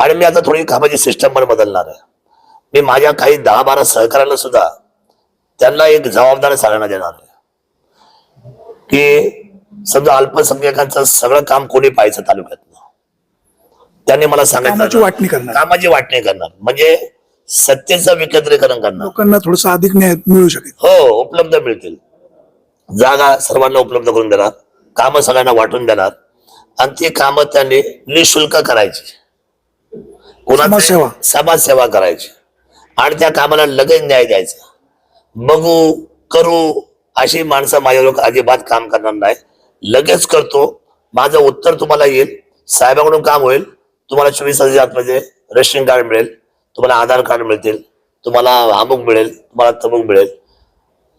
आणि मी आता थोडी कामाची सिस्टम पण बदलणार आहे. मी माझ्या काही दहा बारा सहकार्याला सुद्धा त्यांना एक जबाबदारी सगळ्यांना देणार आहे. की समजा अल्पसंख्याकांचं सगळं काम कोणी पाहायचं तालुक्यातलं त्यांनी मला वाटणी करणार. कामाची वाटणी करणार. म्हणजे सत्तेचं विकेंद्रीकरण करणार. लोकांना थोडासा अधिक न्याय मिळू शकेल. हो उपलब्ध मिळतील. जागा सर्वांना उपलब्ध करून देणार. कामं सगळ्यांना वाटून देणार. आणि ती कामं त्यांनी निशुल्क करायची. समाजसेवा. समाजसेवा करायची. आणि त्या कामाला लगेच न्याय द्यायचा. बघू करू अशी माणसं माझ्या लोक अजिबात काम करणार नाही. लगेच करतो. माझं उत्तर तुम्हाला येईल. साहेबांकडून काम होईल. तुम्हाला चोवीस हजारमध्ये रेशन कार्ड मिळेल. तुम्हाला आधार कार्ड मिळतील. तुम्हाला अमुक मिळेल. तुम्हाला तमुक मिळेल.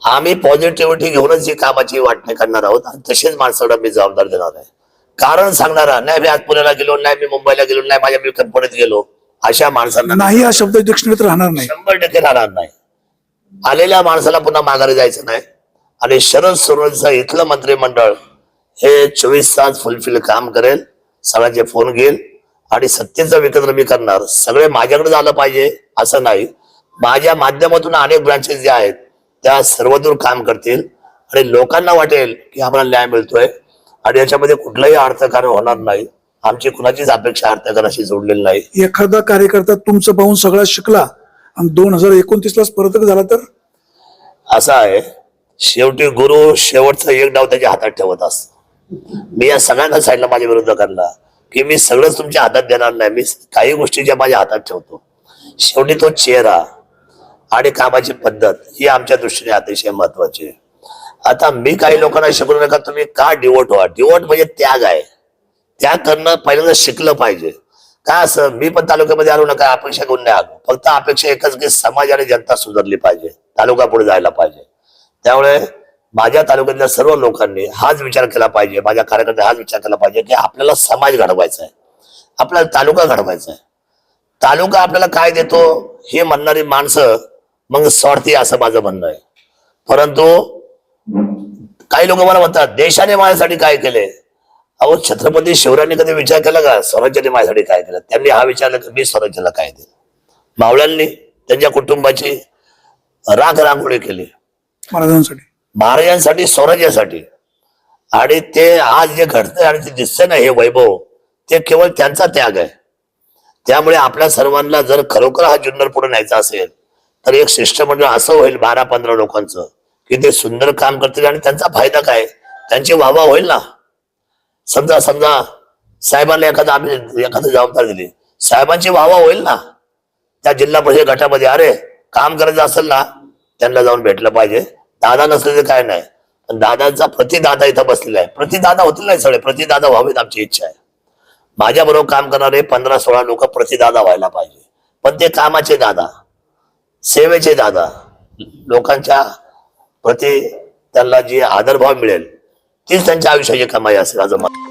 आम्ही पॉझिटिव्हिटी घेऊनच ही कामाची वाटणी करणार आहोत. आणि तसेच माणसाला मी जबाबदार देणार आहे. कारण सांगणारा नाही मी आज पुण्याला गेलो नाही मी मुंबईला गेलो नाही माझ्या मी कंपनीत गेलो. अशा माणसांना नाही. हा शब्द डिक्शनरीत राहणार नाही. शंभर टक्के राहणार नाही. आलेल्या माणसाला पुन्हा माघारी जायचं नाही. आणि शरद सोनवणेचं इथलं मंत्रिमंडळ हे चोवीस तास फुलफिल काम करेल सगळ्यांचे फोन घेईल आणि सत्तेचं विकेंद्र मी करणार. सगळे माझ्याकडे झालं पाहिजे असं नाही. माझ्या माध्यमातून अनेक ब्रांचेस ज्या आहेत त्या सर्वदूर काम करतील आणि लोकांना वाटेल की आम्हाला न्याय मिळतोय. आणि याच्यामध्ये कुठलंही अर्थकारण होणार नाही. आमची कुणाचीच अपेक्षा अर्थकाराशी जोडलेली नाही. एखादा कार्यकर्ता तुमचं पाहून सगळा शिकला आणि दोन हजार एकोणतीस ला स्पर्धक झाला तर? असं आहे शेवटी गुरु शेवटचा एक डाव त्याच्या हातात ठेवत असतो. मी या सगळ्यांना सांगितलं माझ्या विरोधकांना की मी सगळंच तुमच्या हातात देणार नाही मी काही गोष्टी ज्या माझ्या हातात ठेवतो. शेवटी तो चेहरा आणि कामाची पद्धत ही आमच्या दृष्टीने अतिशय महत्वाची आहे. आता मी काही लोकांना शिकवू नका तुम्ही का डिवोट व्हा? डिवोट म्हणजे त्याग आहे. त्या करणं पहिल्यांदा शिकलं पाहिजे. काय असं? मी पण तालुक्यामध्ये आलो ना काय अपेक्षा घेऊन नाही आलो. फक्त अपेक्षा एकच की समाज आणि जनता सुधारली पाहिजे. तालुका पुढे जायला पाहिजे. त्यामुळे माझ्या तालुक्यातल्या सर्व लोकांनी हाच विचार केला पाहिजे माझ्या कार्यकर्त्यांनी हाच विचार केला पाहिजे की आपल्याला समाज घडवायचा आहे. आपल्याला तालुका घडवायचा आहे. तालुका आपल्याला काय देतो हे म्हणणारी माणसं मग स्वार्थी असं माझं म्हणणं आहे. परंतु काही लोक मला म्हणतात देशाने माझ्यासाठी काय केले अहो छत्रपती शिवरायांनी कधी विचार केला का? स्वराज्याने माझ्यासाठी काय केलं? त्यांनी हा विचारला की मी स्वराज्याला काय दिलं? मावळ्यांनी त्यांच्या कुटुंबाची राख रांगोळी केली. महाराजांसाठी. महाराजांसाठी स्वराज्यासाठी. आणि ते आज जे घडतंय आणि ते दिसतंय ना हे वैभव ते केवळ त्यांचा त्याग आहे. त्यामुळे आपल्या सर्वांना जर खरोखर हा जुन्नर पुढे न्यायचा असेल तर एक शिष्टमंडळ असं होईल बारा पंधरा लोकांचं की ते सुंदर काम करतील आणि त्यांचा फायदा काय? त्यांची वाहवा होईल ना? समजा समजा साहेबांना एखादा आम्ही एखादी जबाबदारी दिली. साहेबांची वाहवा होईल ना? त्या जिल्हा परिषद गटामध्ये अरे काम करायचं असेल ना त्यांना जाऊन भेटलं पाहिजे. दादा नसले तर काय नाही. पण दादांचा प्रतिदादा इथं बसलेला आहे. प्रतिदादा होतील नाही सगळे? प्रतिदादा व्हावेत आमची इच्छा आहे. माझ्याबरोबर काम करणारे पंधरा सोळा लोक प्रतिदादा व्हायला पाहिजे. पण ते कामाचे दादा सेवेचे दादा लोकांच्या प्रति त्यांना जी आदरभाव मिळेल तीच त्यांच्या आयुष्याची कमाई असेल असं मला